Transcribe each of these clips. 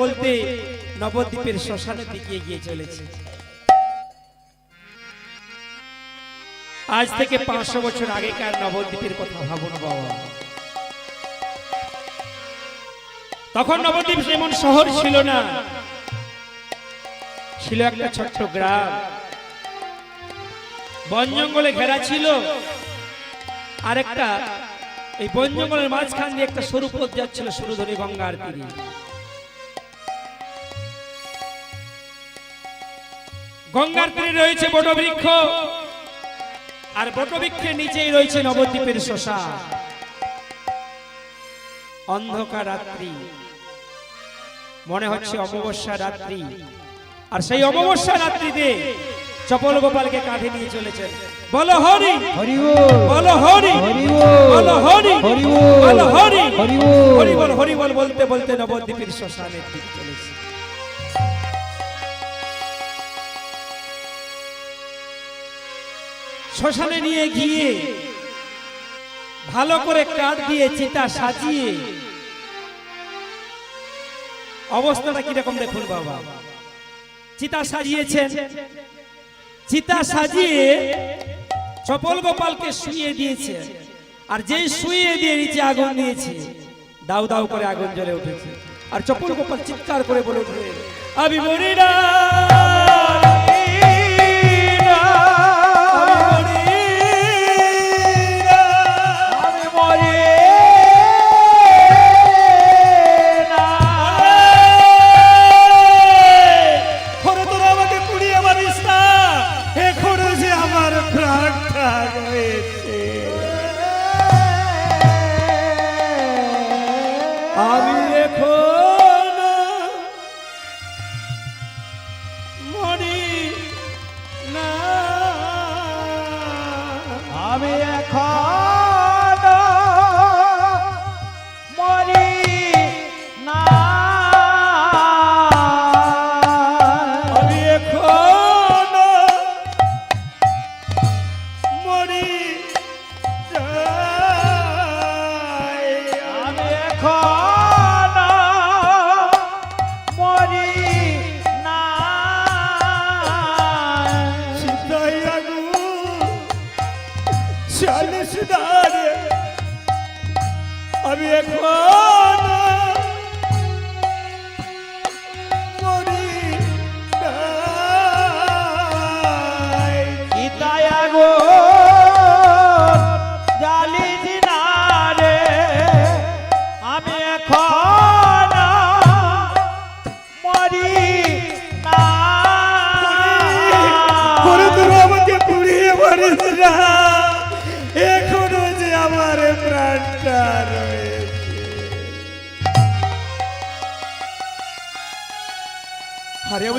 বলতে বলতে নবদ্বীপের শ্মশানের দিকে এগিয়ে চলেছে। আজ থেকে পাঁচশো বছর আগেকার নবদ্বীপের কথা ভাবুন বাবা। তখন নবদ্বীপ যেমন শহর ছিল না, ছিল একটা ছোট্ট গ্রাম। বন জঙ্গলে ঘেরা ছিল, আর একটা এই বন জঙ্গলের মাঝখান দিয়ে একটা সরু পথ যাচ্ছিল সরু ধরে গঙ্গার তীরে। গঙ্গার তীরে রয়েছে বটবৃক্ষ। আর বটবৃক্ষের নিচেই রয়েছে নবদ্বীপের শশা অন্ধকার রাত্রি। মনে হচ্ছে অমাবস্যা রাত্রি। আর সেই অমাবস্যা রাত্রিতে চপল গোপালকে কাঁধে নিয়ে চলেছেন। বলো হরি। হরি বল বলো হরি। হরি বল বলো হরি। হরি বল হরি। হরি বল হরি বল হরি বল বলতে বলতে নবদ্বীপের শ্মশানের দিকে চলেছে। শ্মশানে নিয়ে গিয়ে ভালো করে কাঠ দিয়ে চিতা সাজিয়ে। অবস্থাটা কীরকম দেখুন বাবা। চিতা সাজিয়েছেন। চিতা সাজিয়ে চপল গোপালকে শুয়ে দিয়েছে। আর যেই শুয়ে দিয়ে নিচে আগুন দিয়েছে, দাউ দাউ করে আগুন জ্বলে উঠেছে। আর চপল গোপাল চিৎকার করে বলে উঠবে আমি মরি না।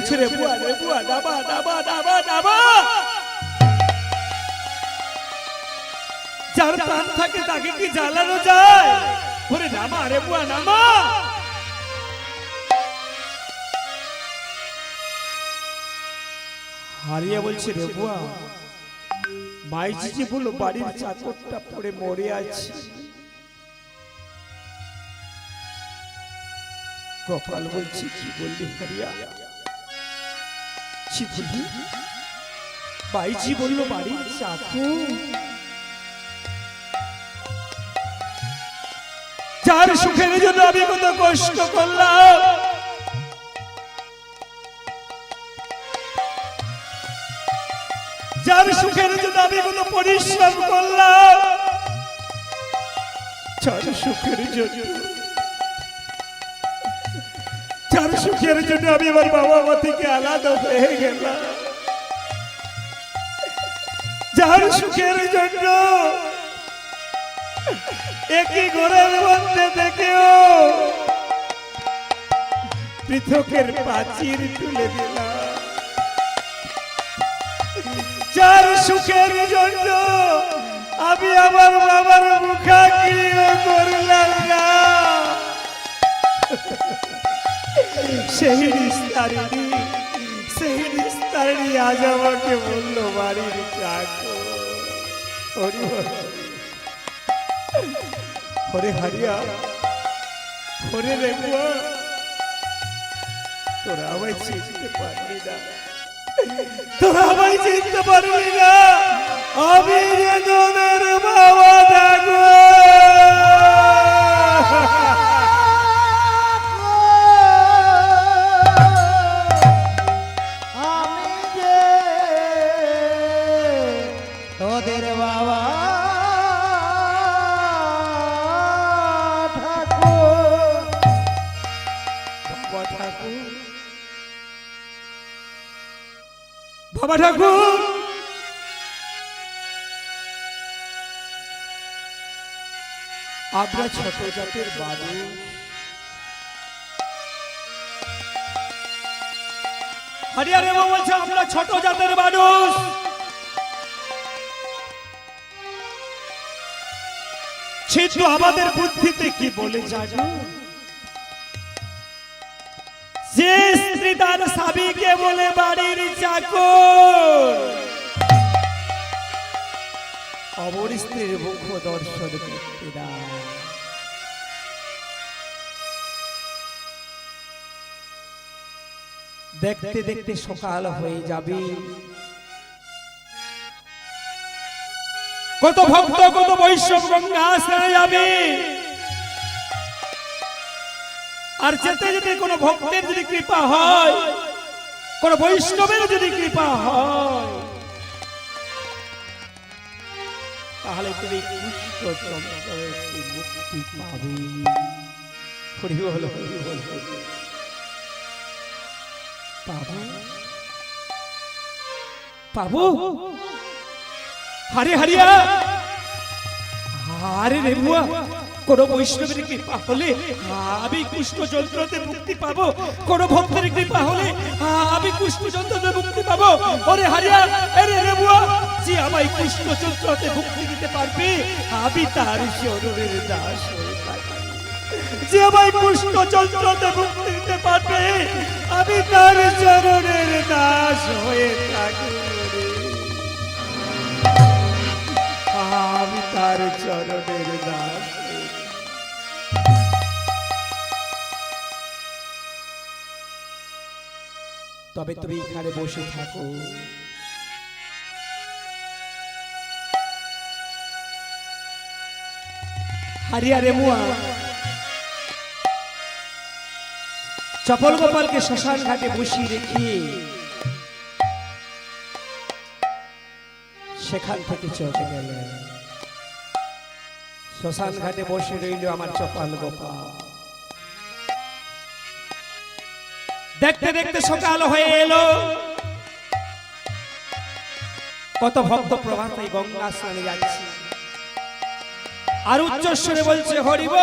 বলছে রে বুয়া রে বুয়া ডাবা ডাবা ডাবা যার প্রাণ থাকে তাকে কি জ্বালানো যায়? ওরে নামা রে বুয়া নামা। হারিয়ে বলছে রে বুয়া মাইজি যে বলল বাড়ির চাকরটা পড়ে মরে আছে। কপাল বলছি কি বললি হারিয়া? কি বললি বাইজি বলল, বাড়ির চাকর যার সুখের জন্য আমি কত কষ্ট করলাম। যার সুখের জন্য আমি কত পরিশ্রম করলাম। যার সুখের জন্য যার সুখের জন্য আমি আমার বাবা মা থেকে আলাদা হয়ে গেলাম। যার সুখের জন্য একই ঘরের মধ্যে থেকেও পৃথকের প্রাচীর তুলে দিলাম। যার সুখের জন্য আমি আমার বাবার মুখাগ্রিহ করলাম না। সেই নিস্তারিণী সেই নিস্তারিণী আজ আমাকে বলল, বাড়ির চাকর। হরে হারিয়া। হরে রেগুয়া তোরা আমায় চিনতে পারবি না। তোরা আমায় চিনতে পারবি না। আমি তোদের বাবা দেখো বাবা ঠাকুর। আমরা ছোট জাতের মানুষ হরিয়ারে বলছে, আমরা ছোট জাতের মানুষ। ছিদ্র আমাদের বুদ্ধিতে কি বলে জানো? যে স্ত্রী তার স্বামীকে বলে বাড়ির চাকর। অমর স্ত্রীর মুখ দর্শন করতে। দেখতে দেখতে সকাল হয়ে যাবে। কত ভক্ত, কত বৈষ্ণব গঙ্গা স্নানে যাবে। আর যেতে যেতে কোনো ভক্তের যদি কৃপা হয়, কোন বৈষ্ণবের যদি কৃপা হয়, তাহলে তুমি কুষ্ঠ মুক্তি পাবে। হরি বল কোন বৈষ্ণবের কৃপা হলে, আমি কুষ্ঠ যন্ত্রতে মুক্তি পাবো। কোন ভক্তের কৃপা হলে, আমি কুষ্ঠ যন্ত্রতে মুক্তি পাবো। ওরে হারিয়া আরে রে বুয়া যে আমায় যন্ত্রতে মুক্তি দিতে পারবে, আমি তার চরণের দাস যে আমায় যন্ত্রতে মুক্তি দিতে পারবে, আমি তার চরণের দাস হয়ে থাকি আমি তার চরণের দাস তবে তুমি এখানে বসে থাকো। হারিয়ারে মুয়া। চপল গোপালকে শ্মশান ঘাটে বসিয়ে রেখে সেখান থেকে চলে গেলেন। শ্মশান ঘাটে বসে রইল আমার চপাল গোপাল দেখতে দেখতে সকাল হয়ে এলো। কত ভক্ত প্রভাত গঙ্গা স্নানে যাচ্ছে। আর উচ্চস্বরে বলছে, হরিব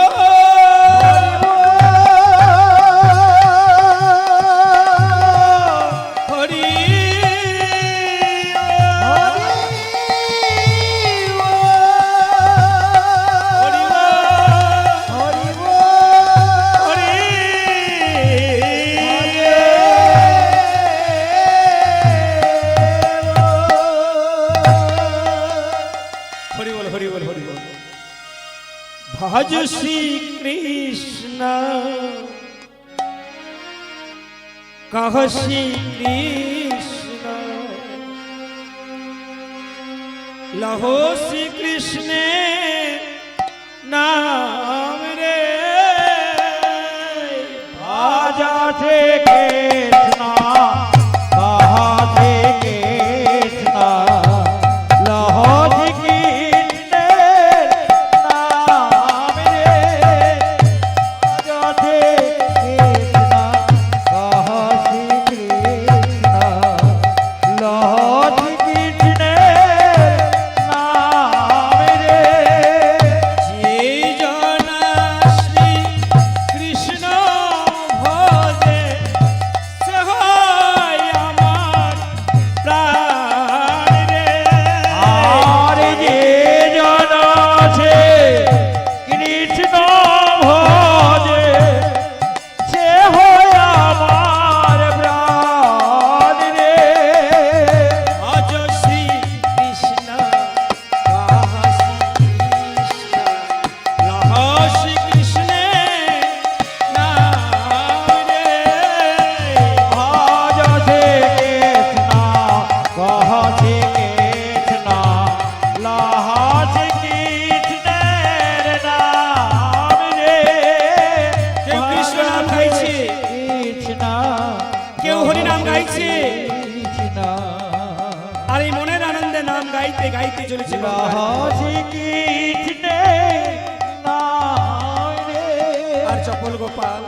আর চপল গোপাল।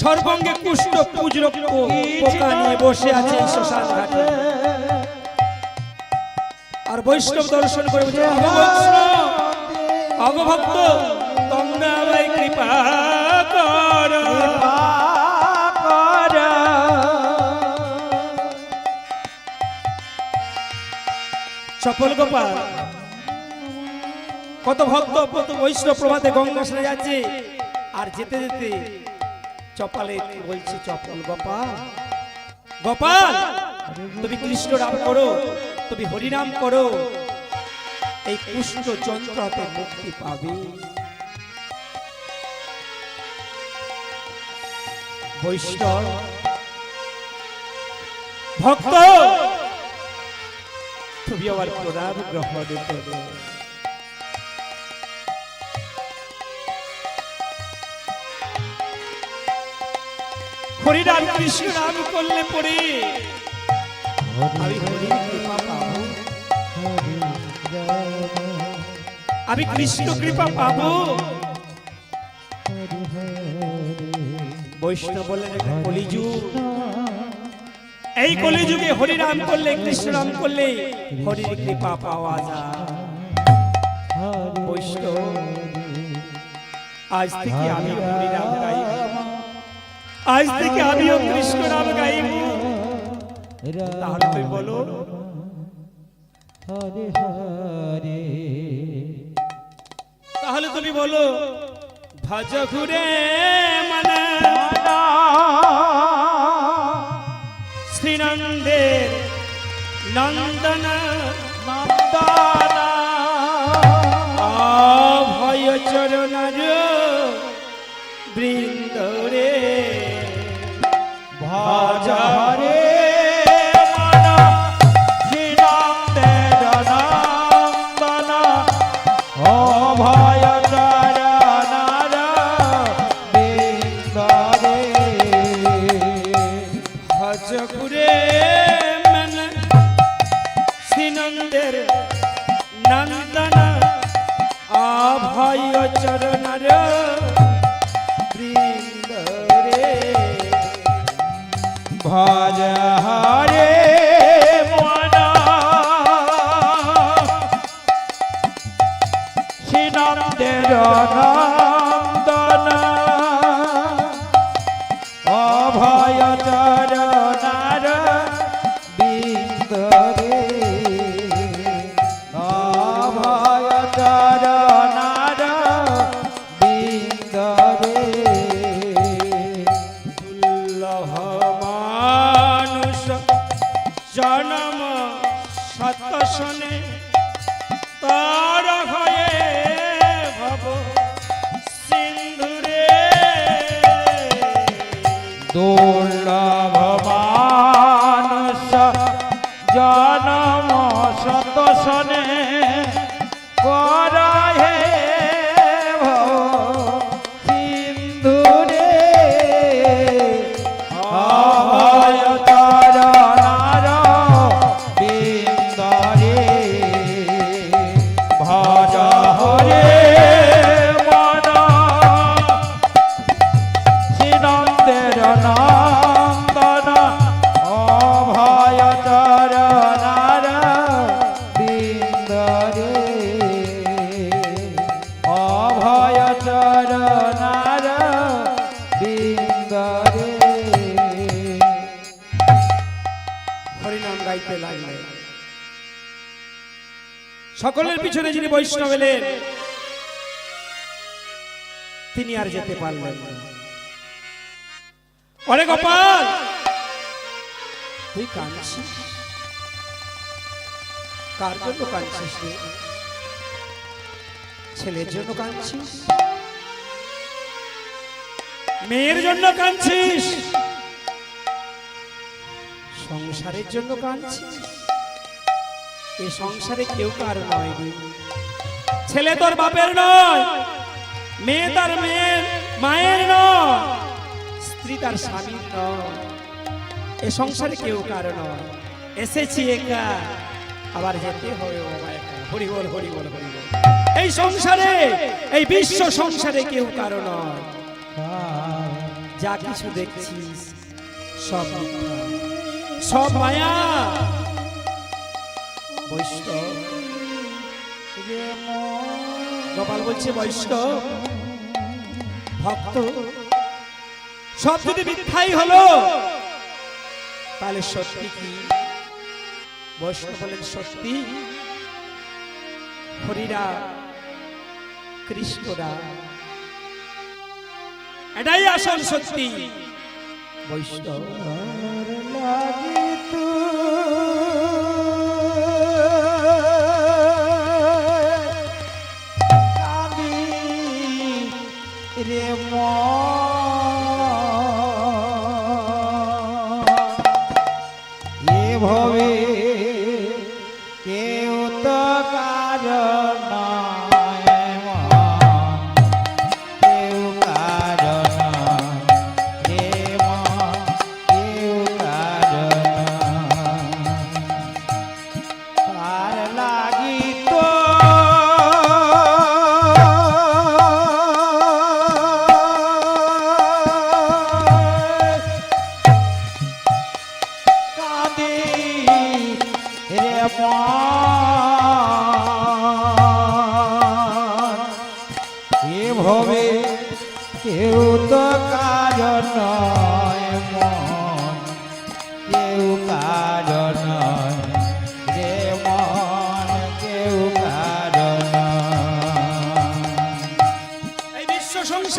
সর্বঙ্গে কুষ্ঠ পুজরক পোকা নিয়ে বসে আছে শ্মশান ঘাটে। আর বৈষ্ণব দর্শন করে অগভক্ত তোমরা আমায় কৃপা কর। সফল গোপাল। কত ভক্ত, কত বৈষ্ণব প্রভাতে গঙ্গা সেরে যাচ্ছে। আর যেতে যেতে চপালে বলছে, চপল গোপাল গোপাল, তুমি কৃষ্ণ নাম করো, তুমি হরিনাম করো, এই কুষ্ঠ যন্ত্র হাতে মুক্তি পাবে। বৈষ্ণব, ভক্ত, তুমি আমার প্রণাম গ্রহণ করো হরিনাম কৃষ্ণ নাম করলে পরে আমি হরির কৃপা পাবো। আমি কৃষ্ণ কৃপা পাবো। বৈষ্ণব বললেন এটা কলিযুগ। এই কলিযুগে হরিনাম করলে কৃষ্ণ নাম করলে হরির কৃপা পাওয়া যায়। বৈষ্ণব আজ থেকে আমি গাইব আজ থেকে আমিও কৃষ্ণ নাম গাইব। তাহলে তুমি বলো। হরে হরে। তাহলে তুমি বলো ভজ ঘুরে মনা। শ্রীনন্দের নন্দন ভয় ঘুরে নন্দন অভয় চরণার বৈষ্ণব এলেন তিনি আর যেতে পারলেন অরে গোপাল! তুই কাঁদছিস? কার জন্য কাঁদছিস? ছেলের জন্য কাঁদছিস? মেয়ের জন্য কাঁদছিস? সংসারের জন্য কাঁদছিস? এ সংসারে কেউ কার নয়। ছেলে তোর বাপের নয়, মেয়ে তার মেয়ের, মায়ের নয়, স্ত্রী তার স্বামীর নয়। এ সংসারে কেউ কার নয়। এসেছি একা, আবার যেতে হবে হরি বল হরি বল হরি বল। এই সংসারে, এই বিশ্ব সংসারে কেউ কারও নয়। যা কিছু দেখছিস সব সব মায়া, বৈষ্ণব। গোপাল বলছে, বৈষ্ণব, ভক্ত, সব যদি মিথ্যাই হলো, তাহলে সত্যি কি? বৈষ্ণব বলেন, সত্যি, হরিরা, কৃষ্ণরা, এটাই আসল সত্যি। বৈষ্ণব রে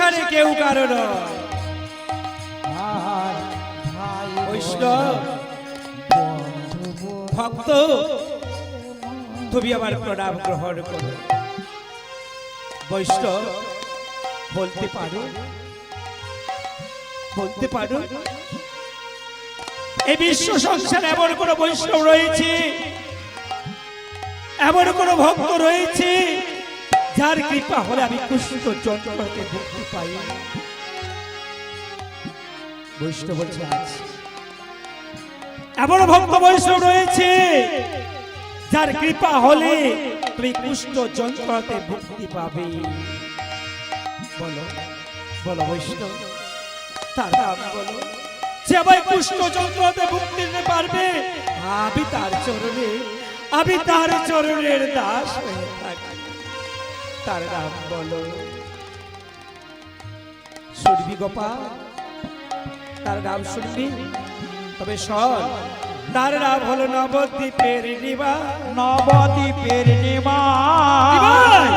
সংসারে কেউ কারও ভক্ত, তুমি আমার প্রণাম গ্রহণ করো। বৈষ্ণব, বলতে পারো? বলতে পারো? এই বিশ্ব সংসারে এমন কোন বৈষ্ণব রয়েছে? এমন কোন ভক্ত রয়েছে? যার কৃপা হলে আমি কুষ্ঠ যন্ত্রকে মুক্তি পাই। বৈষ্ণব আছে এমন ভক্ত বৈষ্ণব রয়েছে, যার কৃপা হলে তুমি কুষ্ঠ যন্ত্রতে মুক্তি পাবে। বলো বলো বৈষ্ণব, তার নাম বলো। যে আমায় কুষ্ঠ যন্ত্রতে মুক্তি দিতে পারবে, আমি তার চরণে, আমি তার চরণের দাস হয়ে তার নাম বলো। শুনবি গোপাল তার নাম শুনবি তবে শোন তার নাম হলো নবদ্বীপের নিবা নবদ্বীপের নিমা। নিমাই।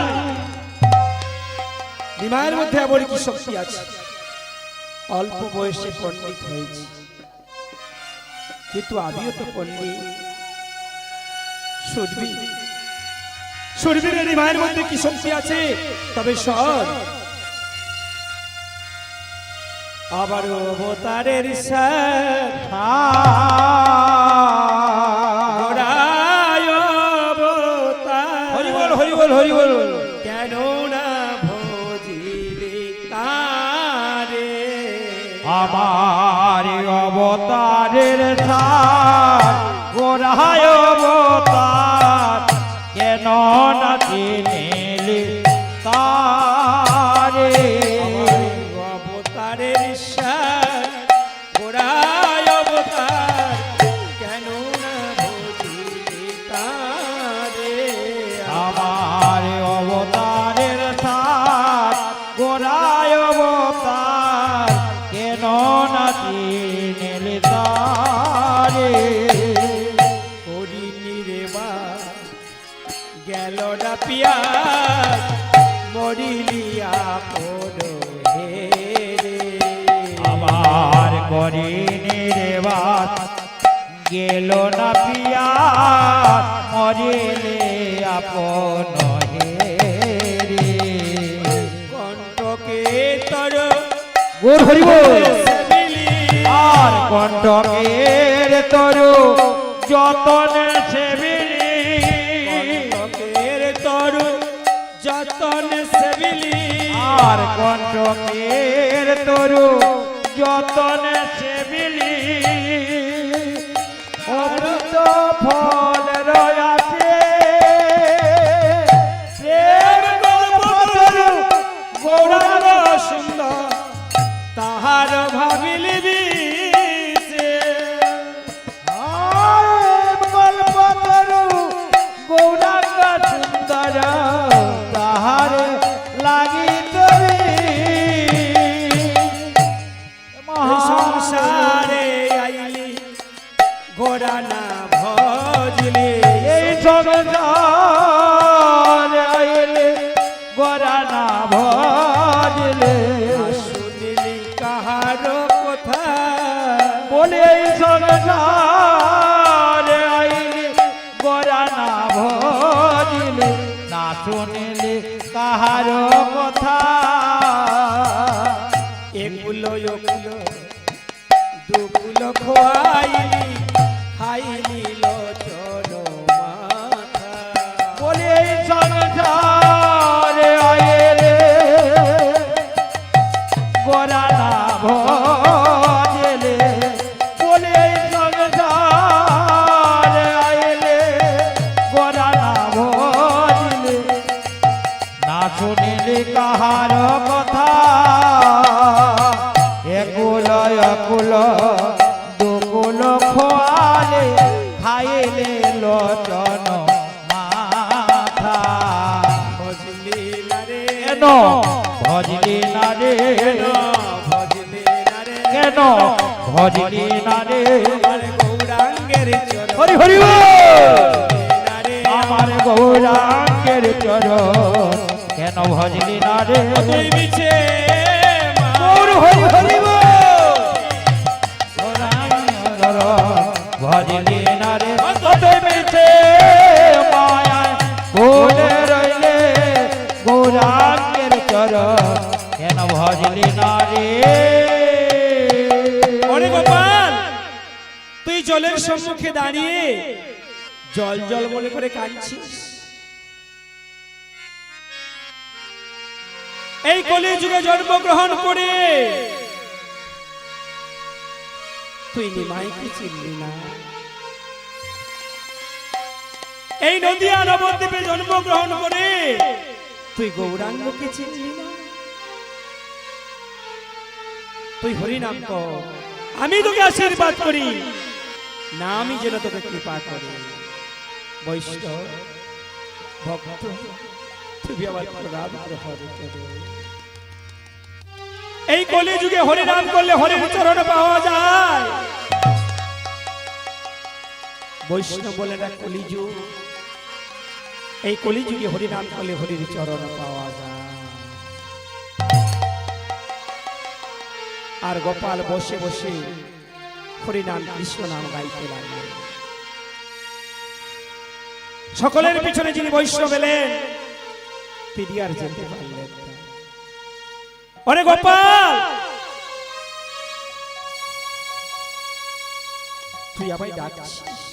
নিমায়ের মধ্যে এমন কি শক্তি আছে? অল্প বয়সে পণ্ডিত হয়েছে। কিন্তু আমিও তো পণ্ডিত। শুনবি শুনবি রে নিমায়ের মধ্যে কি শক্তি আছে? তবে শোন। আবার অবতারের সাথ গোড়ায় অবতার। হরি বল হরি বল হরি বল। কেন না তারে। আমার অবতারের সার গোড়ায় আমার অবতারের সার গোড়ায় অবতার কেন না চিনিলি তারে? করিনি রে বা গেল না পিয়া মরিলিয়া পড়ো হে আমার করিনি রে বাত গেল না পিয়া মরিলে আপন হে কণ্ঠকে তর গোর হরিব। আর কণ্ঠকের তরু। যতন সেবিলি কণ্ঠকের তর যতন সেবিলি আর কণ্ঠকের তরু। যতন সেবিলি অমৃত ফল শুনিলে কাহার কথা। একুল একুল দুকুল খোয়ালে খাইলে লোচন মাথা। ভজলি না রে। কেন? ভজলি না রে। কেন? ভজলি না রে। কেন? ভজলি না রে গৌরাঙ্গের হরি হরি আমার গৌরাঙ্গের চরণ। কেন ভজলি না রে? তুই বিছে মা। গৌর হরি হরি বল। গৌরাঙ্গর ভজলি না রে। কত মিছে মায়ায় ভুলে রইলে গৌরাঙ্গের চরণ কেন ভজলি না রে? ওরে গোপাল তুই জলের সম্মুখে দাঁড়িয়ে জল জল বলে করে কাঁদছিস? এই কলি যুগে জন্মগ্রহণ করে। তুই নিমাইকে চিনলি না। এই নদিয়া নবদ্বীপে জন্মগ্রহণ করে। তুই গৌরাঙ্গকে চিনলি না। তুই হরিনাম কর। আমি তোকে আশীর্বাদ করি। না আমি যেন তোকে কৃপা করি। বৈষ্ণব ভক্ত এই কলি যুগে হরিনাম করলে হরির চরণ পাওয়া যায়। বৈষ্ণব বলে না কলিযুগ। এই কলিযুগে হরিনাম করলে হরির চরণ পাওয়া যায়। আর গোপাল বসে বসে হরিনাম কৃষ্ণ নাম গাইতে লাগলেন। সকলের পিছনে যিনি বৈষ্ণব এলেন তিনি আর যেতে পারলেন অনেক গোপাল! তুই আমায় ডাকছিস?